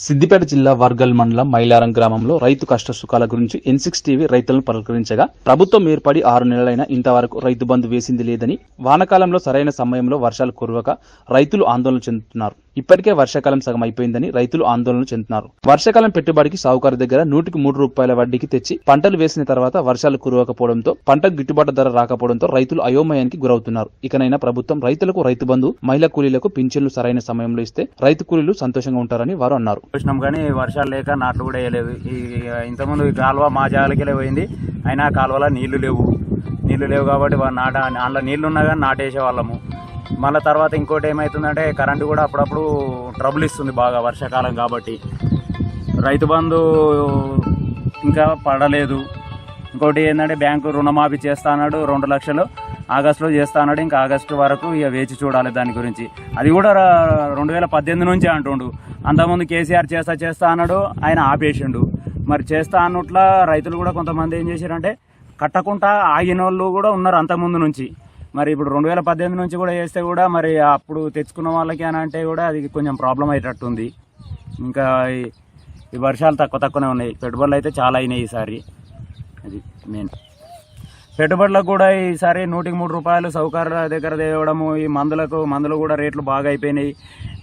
సిద్దిపేట జిల్లా వర్గల్ మండలం మైలారం గ్రామంలో రైతు కష్ట సుఖాల గురించి ఎన్సిక్స్ టీవీ రైతులను పలకరించగా ప్రభుత్వం ఏర్పడి ఆరు నెలలైన ఇంతవరకు రైతు బంధు వేసింది లేదని వానకాలంలో సరైన సమయంలో వర్షాలు కురవక రైతులు ఆందోళన చెందుతున్నారు. ఇప్పటికే వర్షాకాలం సగం అయిపోయిందని రైతులు ఆందోళన చెందుతున్నారు. వర్షాకాలం పెట్టుబడికి సావుకారు దగ్గర నూటికి మూడు రూపాయల వడ్డీకి తెచ్చి పంటలు వేసిన తర్వాత వర్షాలు కురవకపోవడంతో పంటకు గిట్టుబాటు ధర రాకపోవడంతో రైతులు అయోమయానికి గురవుతున్నారు. ఇకనైనా ప్రభుత్వం రైతులకు రైతు బంధు మహిళా కూలీలకు పింఛన్లు సరైన సమయంలో ఇస్తే రైతు కూలీలు సంతోషంగా ఉంటారని వారు అన్నారు. కానీ వర్షాలు లేక నాట్లు కూడా వేయలేవు. ఇంతకుముందు ఈ కాలువ మా జాలకిలే పోయింది. అయినా కాలువలో నీళ్ళు లేవు. నీళ్ళు లేవు కాబట్టి నాట అందులో నీళ్ళు ఉన్నా కానీ నాటేసే వాళ్ళము. మళ్ళీ తర్వాత ఇంకోటి ఏమవుతుందంటే కరెంటు కూడా అప్పుడప్పుడు ట్రబుల్ ఇస్తుంది బాగా వర్షాకాలం కాబట్టి. రైతు బంధు ఇంకా పడలేదు. ఇంకోటి ఏంటంటే బ్యాంకు రుణమాఫీ చేస్తా అన్నాడు రెండు లక్షలు ఆగస్టులో చేస్తా అన్నాడు ఇంకా ఆగస్టు వరకు ఇక వేచి చూడాలి దాని గురించి. అది కూడా రెండు వేల పద్దెనిమిది నుంచి అంటుండు. అంతకుముందు కేసీఆర్ చేస్తా చేస్తా అన్నాడు ఆయన ఆపేసిండు. మరి చేస్తా అన్నట్ల రైతులు కూడా కొంతమంది ఏం చేశారంటే కట్టకుండా ఆగిన వాళ్ళు కూడా ఉన్నారు అంతకుముందు నుంచి. మరి ఇప్పుడు రెండు వేల పద్దెనిమిది నుంచి కూడా చేస్తే కూడా మరి అప్పుడు తెచ్చుకున్న వాళ్ళకి అని అంటే కూడా అది కొంచెం ప్రాబ్లం అయ్యేటట్టుంది. ఇంకా ఈ- వర్షాలు తక్కువ తక్కువనే ఉన్నాయి. పెట్టుబడులు అయితే చాలా అయినాయి ఈసారి. అది మెయిన్ పెట్టుబడులకు కూడా ఈసారి నూటికి మూడు రూపాయలు సౌకర్యాల దగ్గర తేవడము ఈ మందులకు మందులు కూడా రేట్లు బాగా అయిపోయినాయి.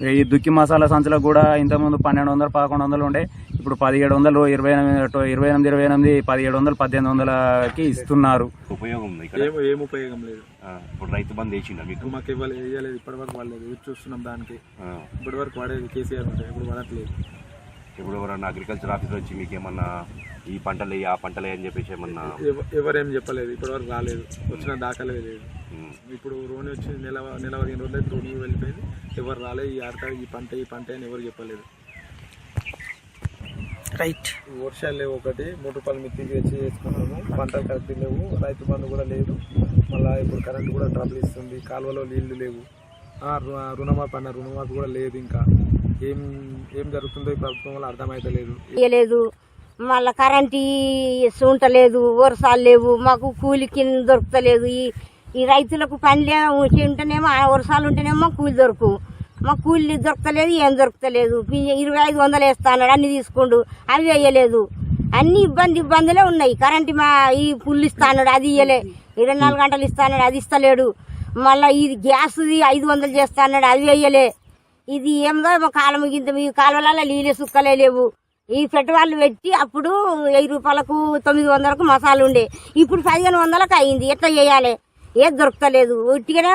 ఈ దుక్కి మసాలా సంచులకు కూడా ఇంతకుముందు పన్నెండు వందలు పదకొండు వందలు ఉండే. ఇప్పుడు పదిహేడు వందలు ఇరవై ఎనిమిది ఇరవై ఎనిమిది ఇరవై ఎనిమిది పదిహేడు వందలు పద్దెనిమిది వందలకి ఇస్తున్నారు. ఉపయోగం ఏం ఉపయోగం లేదు. ఆ, ఇప్పుడు రైతు వేసిండ మీకు? మాకు ఇవ్వలేదు ఇప్పటి వరకు ఎదురు చూస్తున్నాం దానికి. ఇప్పటి వరకు కేసీఆర్ ఉంటాయి ఇప్పుడు పడట్లేదు ఇప్పుడు ఎవరన్నా అగ్రికల్చర్ ఆఫీసర్ వచ్చి మీకు ఏమన్నా ఈ పంటలు ఆ పంటలు అని చెప్పేసి ఏమన్నా ఎవ- ఎవరేం చెప్పలేదు ఇప్పటి వరకు రాలేదు. వచ్చిన దాఖలే లేదు. ఇప్పుడు రోని వచ్చి నెల నెల పదిహేను రోజులు రోని వెళ్ళిపోయింది. ఎవరు రాలేదు ఈ ఆడత ఈ పంట ఈ పంట అని ఎవరు చెప్పలేదు. రైట్ వర్షాలు లేవు ఒకటి. మూడు రూపాయలు మిత్తికి తెచ్చి చేసుకున్నాము పంటలు కరెక్ట్ లేవు. రైతు బంధు కూడా లేదు. మళ్ళీ ఇప్పుడు కరెంట్ కూడా ట్రబుల్ ఇస్తుంది. కాలువలో నీళ్ళు లేవు. రుణమాఫీ అన్న రుణమాఫీ కూడా లేదు ఇంకా. ఏం ఏం జరుగుతుందో ఈ ప్రభుత్వం వల్ల అర్థమైతలేదు. ఇయ్యలేదు. మళ్ళా కరెంట్ ఉండలేదు వర్షాలు లేవు. మాకు కూలి కింద దొరుకుతలేదు. ఈ ఈ రైతులకు పని ఉంటేనేమో ఆ వర్షాలు ఉంటేనేమో కూలి దొరుకు. మా కూలి దొరకలేదు ఏం దొరకలేదు. ఇరవై ఐదు వందలు వేస్తాడు అన్ని తీసుకుండు. అవి వేయలేదు. అన్ని ఇబ్బంది ఇబ్బందులే ఉన్నాయి. కరెంటు మా ఈ పుల్లు ఇస్తాడు అది ఇయ్యలే. ఇరవై నాలుగు గంటలు ఇస్తాడు అది ఇస్తలేడు. మళ్ళీ ఇది గ్యాస్ది ఐదు వందలు చేస్తా అన్నాడు అది వేయలే. ఇది ఏందో మా కాలం గింత మీ కాలువలలో నీళ్ళే సుక్కలే లేవు. ఈ పెట్టుబడులు పెట్టి అప్పుడు వెయ్యి రూపాయలకు తొమ్మిది వందలకు మసాలు ఉండే. ఇప్పుడు పదిహేను వందలకు అయింది. ఎట్లా చేయాలి? ఏది దొరకలేదు ఉట్టిగానే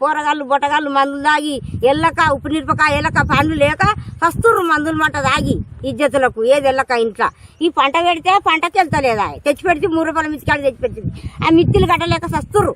పోరగాళ్ళు బొట్టగాళ్ళు మందులు తాగి ఎల్లక ఉప్పు నిరపకాయ ఎల్లక పండ్లు లేక సస్తుర్రు మందులు మంట తాగి ఇజ్జతులకు ఏది ఎల్లక ఇంట్లో. ఈ పంట పెడితే పంటకి వెళ్తలేదా తెచ్చి పెడితే మూడు రూపాయల మిత్తికాడ తెచ్చి పెడుతుంది ఆ మిత్తిలు కట్టలేక సస్తురు